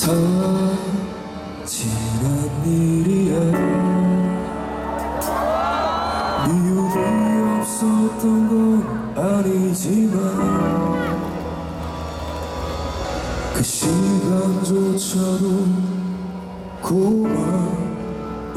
더 지난 일이야. 미움이 없었던 건 아니지만 그 시간조차도 고마운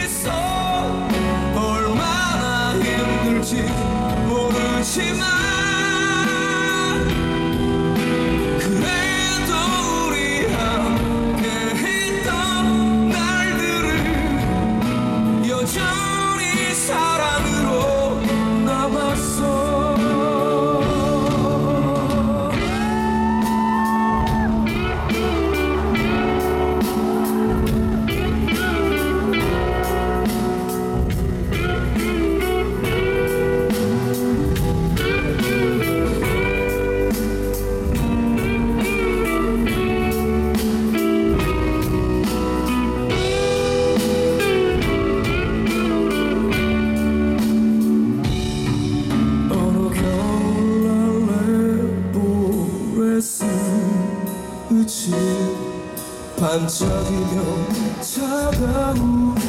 to my 반짝이며 차가우고